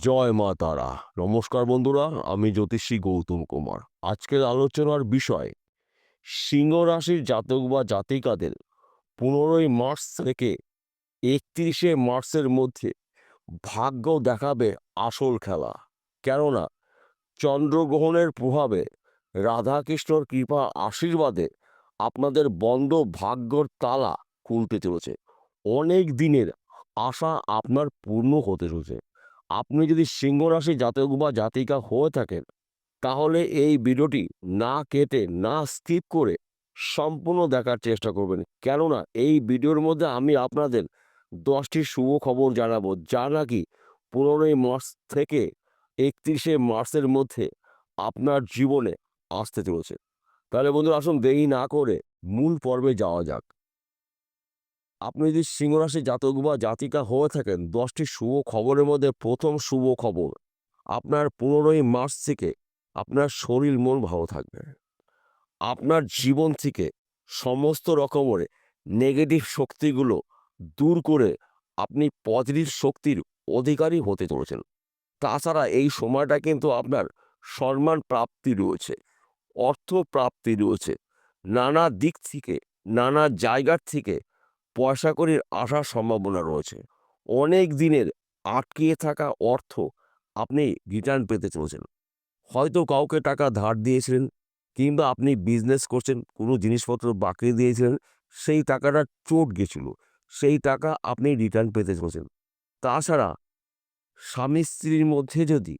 জয় মা তারা। নমস্কার বন্ধুরা, আমি জ্যোতিষী গৌতম কুমার। আজকের আলোচনার বিষয়, সিংহ রাশির জাতক বা জাতিকাদের পনেরোই মার্চ থেকে একত্রিশে মার্চের মধ্যে ভাগ্য দেখাবে আসল খেলা। কেননা, চন্দ্রগ্রহণের প্রভাবে রাধাকৃষ্ণর কৃপা আশীর্বাদে আপনাদের বন্ধ ভাগ্যর তালা খুলতে চলেছে। অনেক দিনের আশা আপনার পূর্ণ হতে চলেছে। আপনি যদি সিংহ রাশি জাতক বা জাতিকা হয়ে থাকেন, তাহলে এই ভিডিওটি না কেটে, না স্কিপ করে সম্পূর্ণ দেখার চেষ্টা করবেন। কেননা এই ভিডিওর মধ্যে আমি আপনাদের দশটি শুভ খবর জানাব, যা নাকি পনেরোই মার্চ থেকে একত্রিশে মার্চের মধ্যে আপনার জীবনে আসতে চলেছে। তাহলে বন্ধুরা, আসুন দেরি না করে মূল পর্বে যাওয়া যাক। আপনি যদি সিংহরাশি জাতক বা জাতিকা হয়ে থাকেন, দশটি শুভ খবরের মধ্যে প্রথম শুভ খবর, আপনার পনেরোই মার্চ থেকে আপনার শরীর মন ভালো থাকবে। আপনার জীবন থেকে সমস্ত রকমের নেগেটিভ শক্তিগুলো দূর করে আপনি পজিটিভ শক্তির অধিকারী হতে চলেছেন। তাছাড়া এই সময়টা কিন্তু আপনার সম্মান প্রাপ্তি রয়েছে, অর্থ প্রাপ্তি রয়েছে। নানা দিক থেকে, নানা জায়গার থেকে পয়সা করির আসার সম্ভাবনা রয়েছে। অনেক দিনের আটকিয়ে থাকা অর্থ আপনি রিটার্ন পেতে চলেছেন। হয়তো কাউকে টাকা ধার দিয়েছিলেন কিংবা আপনি বিজনেস করছেন, কোনো জিনিসপত্র বাকি দিয়েছিলেন, সেই টাকাটা চোট গেছিল, সেই টাকা আপনি রিটার্ন পেতে চলেছেন। তাছাড়া স্বামী স্ত্রীর মধ্যে যদি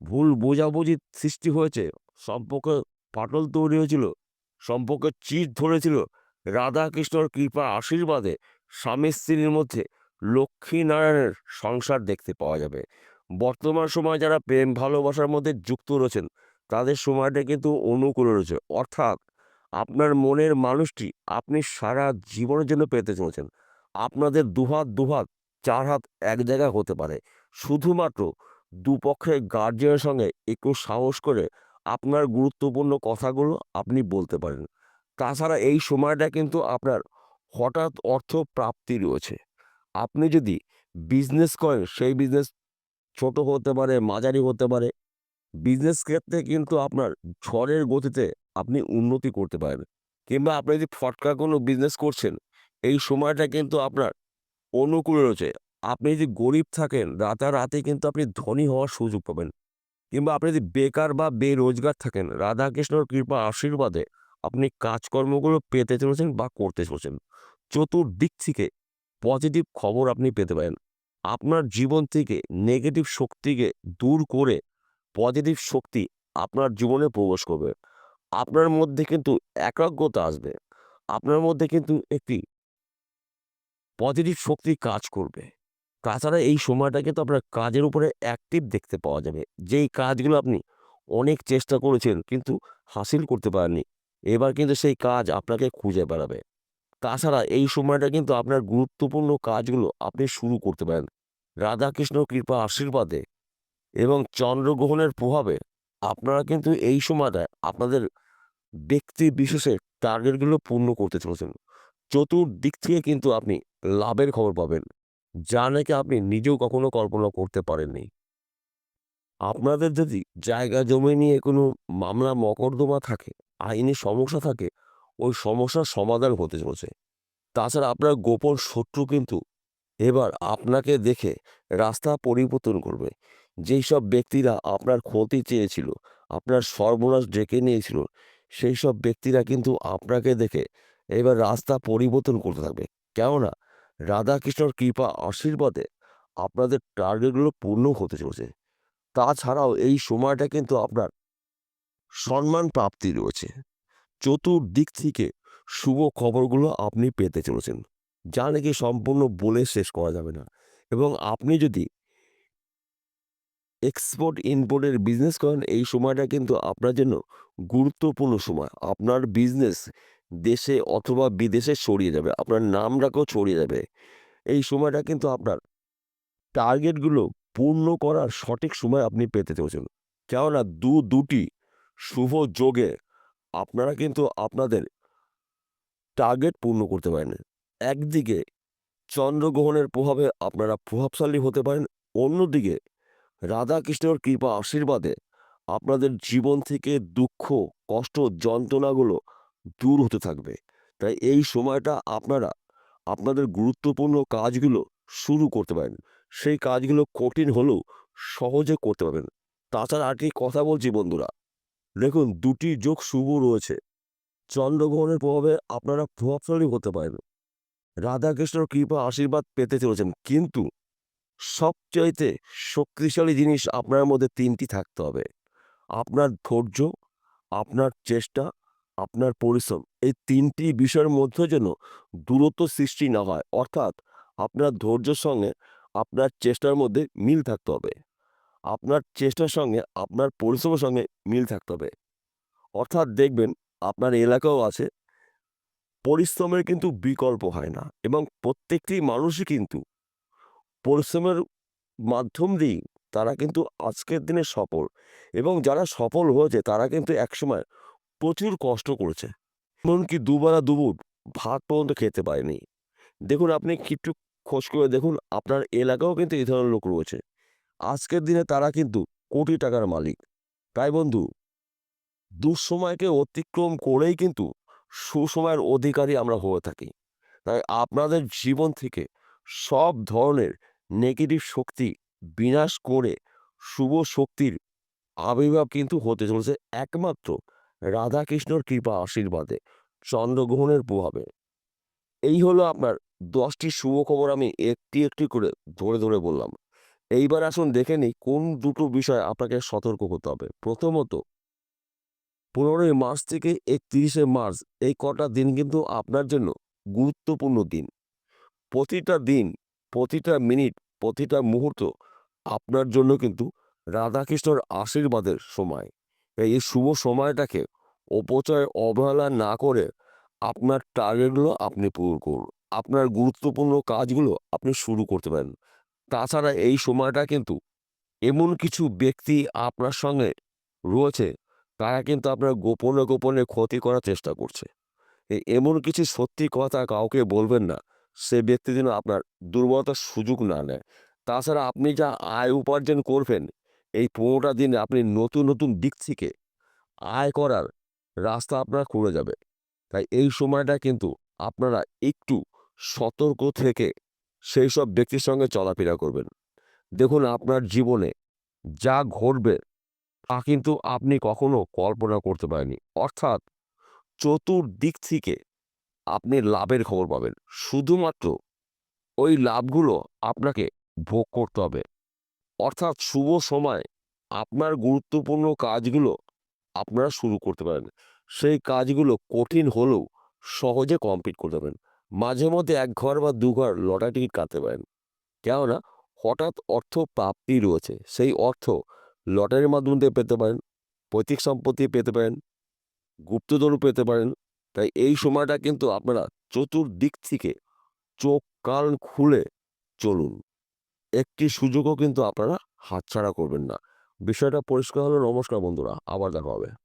ভুল বোঝাবুঝি সৃষ্টি হয়েছে, সম্পর্কে ফাটল তৈরি হয়েছিল, সম্পর্কে চিট ধরেছিল রাধাকৃষ্ণর কৃপা আশীর্বাদে স্বামী স্ত্রীর মধ্যে লক্ষ্মীনারায়ণের সংসার দেখতে পাওয়া যাবে। বর্তমান সময় যারা প্রেম ভালোবাসার মধ্যে যুক্ত রয়েছেন, তাদের সময়টা কিন্তু অনুকূল রয়েছে। অর্থাৎ আপনার মনের মানুষটি আপনি সারা জীবনের জন্য পেতে চলেছেন। আপনাদের দুহাত দুহাত, চার হাত এক জায়গায় হতে পারে। শুধুমাত্র দুপক্ষের গার্জিয়ানের সঙ্গে একটু সাহস করে আপনার গুরুত্বপূর্ণ কথাগুলো আপনি বলতে পারেন। তাছাড়া এই সময়টা কিন্তু আপনার হঠাৎ অর্থ প্রাপ্তি রয়েছে। আপনি যদি বিজনেস করেন, সেই বিজনেস ছোট হতে পারে, মাঝারি হতে পারে বিজনেস ক্ষেত্রে কিন্তু আপনার ঝড়ের গতিতে আপনি উন্নতি করতে পারেন। কিংবা আপনি যদি ফটকা কোনো বিজনেস করছেন, এই সময়টা কিন্তু আপনার অনুকূল রয়েছে। আপনি যদি গরিব থাকেন, রাতারাতি কিন্তু আপনি ধনী হওয়ার সুযোগ পাবেন। কিংবা আপনি যদি বেকার বা বেরোজগার থাকেন, রাধাকৃষ্ণর কৃপা আশীর্বাদে আপনি কাজকর্মগুলো পেতে চলেছেন বা করতে চলেছেন। চতুর্দিক থেকে পজিটিভ খবর আপনি পেতে পারেন। আপনার জীবন থেকে নেগেটিভ শক্তিকে দূর করে পজিটিভ শক্তি আপনার জীবনে প্রবেশ করবে। আপনার মধ্যে কিন্তু একাগ্রতা আসবে। আপনার মধ্যে কিন্তু একটি পজিটিভ শক্তি কাজ করবে। তাছাড়া এই সময়টা কিন্তু আপনার কাজের উপরে অ্যাক্টিভ দেখতে পাওয়া যাবে। যেই কাজগুলো আপনি অনেক চেষ্টা করেছেন কিন্তু হাসিল করতে পারেননি। এবার কিন্তু সেই কাজ আপনাকে খুঁজে বেড়াবে। তাছাড়া এই সময়টা কিন্তু আপনার গুরুত্বপূর্ণ কাজগুলো আপনি শুরু করতে পারেন। রাধাকৃষ্ণ কৃপা আশীর্বাদে এবং চন্দ্রগ্রহণের প্রভাবে আপনারা কিন্তু এই সময়টা আপনাদের ব্যক্তি বিশেষের টার্গেটগুলো পূর্ণ করতে চলেছেন। চতুর্দিক থেকে কিন্তু আপনি লাভের খবর পাবেন, যা নাকি আপনি নিজেও কখনো কল্পনা করতে পারেননি। আপনাদের যদি জায়গা জমি নিয়ে কোনো মামলা মকদ্দমা থাকে আইনি সমস্যা থাকে, ওই সমস্যার সমাধান হতে চলেছে। তাছাড়া আপনার গোপন শত্রু কিন্তু এবার আপনাকে দেখে রাস্তা পরিবর্তন করবে। যেই সব ব্যক্তিরা আপনার ক্ষতি চেয়েছিল, আপনার সর্বনাশ ডেকে নিয়েছিল, সেই সব ব্যক্তিরা কিন্তু আপনাকে দেখে এবার রাস্তা পরিবর্তন করতে থাকবে। কেননা, রাধাকৃষ্ণর কৃপা আশীর্বাদে আপনাদের টার্গেটগুলো পূর্ণ হতে চলেছে। তাছাড়াও এই সময়টা কিন্তু আপনার সম্মান প্রাপ্তি রয়েছে। চতুর্দিক থেকে শুভ খবরগুলো আপনি পেতে চলেছেন, যা নাকি সম্পূর্ণ বলে শেষ করা যাবে না। এবং আপনি যদি এক্সপোর্ট ইম্পোর্টের বিজনেস করেন, এই সময়টা কিন্তু আপনার জন্য গুরুত্বপূর্ণ সময়। আপনার বিজনেস দেশে অথবা বিদেশে ছড়িয়ে যাবে, আপনার নামটাকেও ছড়িয়ে যাবে। এই সময়টা কিন্তু আপনার টার্গেটগুলো পূর্ণ করার সঠিক সময় আপনি পেতে চলেছেন। কেননা দু দুটি শুভ যোগে আপনারা কিন্তু আপনাদের টার্গেট পূর্ণ করতে পারেন। একদিকে চন্দ্রগ্রহণের প্রভাবে আপনারা প্রভাবশালী হতে পারেন, অন্যদিকে রাধাকৃষ্ণর কৃপা আশীর্বাদে আপনাদের জীবন থেকে দুঃখ, কষ্ট, যন্ত্রণাগুলো দূর হতে থাকবে। তাই এই সময়টা আপনারা আপনাদের গুরুত্বপূর্ণ কাজগুলো শুরু করতে পারেন। সেই কাজগুলো কঠিন হলেও সহজে করতে পারবেন। তাছাড়া আর কি কথা বলছি বন্ধুরা? দেখুন, দুটি যোগ শুভ রয়েছে। চন্দ্রগ্রহণের প্রভাবে আপনারা প্রভাবশালী হতে পারেন। রাধাকৃষ্ণর কৃপা আশীর্বাদ পেতে চলেছেন। কিন্তু সবচাইতে শক্তিশালী জিনিস আপনার মধ্যে তিনটি থাকতে হবে। আপনার ধৈর্য, আপনার চেষ্টা, আপনার পরিশ্রম। এই তিনটি বিষয়ের মধ্যে যেন দূরত্ব সৃষ্টি না হয়। অর্থাৎ আপনার ধৈর্যের সঙ্গে আপনার চেষ্টার মধ্যে মিল থাকতে হবে। আপনার চেষ্টার সঙ্গে আপনার পরিশ্রমের সঙ্গে মিল থাকতে হবে। অর্থাৎ দেখবেন আপনার এলাকাও আছে, পরিশ্রমের কিন্তু বিকল্প হয় না এবং প্রত্যেকটি মানুষই কিন্তু পরিশ্রমের মাধ্যম দিয়েই তারা কিন্তু আজকের দিনে সফল এবং যারা সফল হয়েছে তারা কিন্তু একসময় প্রচুর কষ্ট করেছে। এমনকি দুবেলা দুপুর ভাত পর্যন্ত খেতে পারেনি। দেখুন আপনি একটু খোঁজ করে দেখুন আপনার এলাকাও কিন্তু এই ধরনের লোক রয়েছে। আজকের দিনে তারা কিন্তু কোটি টাকার মালিক। তাই বন্ধু, দুঃসময়কে অতিক্রম করেই কিন্তু সুসময়ের অধিকারী আমরা হয়ে থাকি। তাই আপনাদের জীবন থেকে সব ধরনের নেগেটিভ শক্তি বিনাশ করে শুভ শক্তির আবির্ভাব কিন্তু হতে চলেছে একমাত্র রাধাকৃষ্ণর কৃপা আশীর্বাদে, চন্দ্রগ্রহণের প্রভাবে। এই হলো আপনার দশটি শুভ খবর আমি একটি একটি করে ধরে ধরে বললাম। এইবার আসুন দেখে নিই কোন দুটো বিষয় আপনাকে সতর্ক করতে হবে। প্রথমত, পনেরোই মার্চ থেকে একত্রিশে মার্চ এই কটা দিন কিন্তু আপনার জন্য গুরুত্বপূর্ণ দিন। প্রতিটা দিন, প্রতিটা মিনিট, প্রতিটা মুহূর্ত আপনার জন্য কিন্তু রাধাকৃষ্ণর আশীর্বাদের সময়। এই শুভ সময়টাকে অপচয়, অবহেলা না করে আপনার টার্গেটগুলো আপনি পূরণ করুন। আপনার গুরুত্বপূর্ণ কাজগুলো আপনি শুরু করতে পারেন। তাছাড়া এই সময়টা কিন্তু এমন কিছু ব্যক্তি আপনার সঙ্গে রয়েছে, তারা কিন্তু আপনার গোপনে গোপনে ক্ষতি করার চেষ্টা করছে। এমন কিছু সত্যি কথা কাউকে বলবেন না, সে ব্যক্তি যেন আপনার দুর্বলতার সুযোগ না নেয়। তাছাড়া আপনি যা আয় উপার্জন করবেন, এই পনেরোটা দিনে আপনি নতুন নতুন দিক থেকে আয় করার রাস্তা আপনার খুলে যাবে। তাই এই সময়টা কিন্তু আপনারা একটু সতর্ক থেকে সেই সব ব্যক্তির সঙ্গে চলাফেরা করবেন। দেখুন আপনার জীবনে যা ঘটবে, তা কিন্তু আপনি কখনো কল্পনা করতে পারেননি। অর্থাৎ চতুর্দিক থেকে আপনি লাভের খবর পাবেন। শুধুমাত্র ওই লাভগুলো আপনাকে ভোগ করতে হবে। অর্থাৎ শুভ সময় আপনার গুরুত্বপূর্ণ কাজগুলো আপনারা শুরু করতে পারেন। সেই কাজগুলো কঠিন হলেও সহজে কমপ্লিট করতে পারেন। মাঝে মধ্যে এক ঘর বা দু ঘর লটারি টিকিট কাটতে পারেন। কেননা হঠাৎ অর্থ প্রাপ্তি রয়েছে, সেই অর্থ লটারির মাধ্যমে দিয়ে পেতে পারেন, পৈতৃক সম্পত্তি পেতে পারেন, গুপ্তধনও পেতে পারেন। তাই এই সময়টা কিন্তু আপনারা চতুর্দিক থেকে চোখ, কান খুলে চলুন। একটি সুযোগও কিন্তু আপনারা হাতছাড়া করবেন না। বিষয়টা পরিষ্কার হলো, নমস্কার বন্ধুরা, আবার দেখা হবে।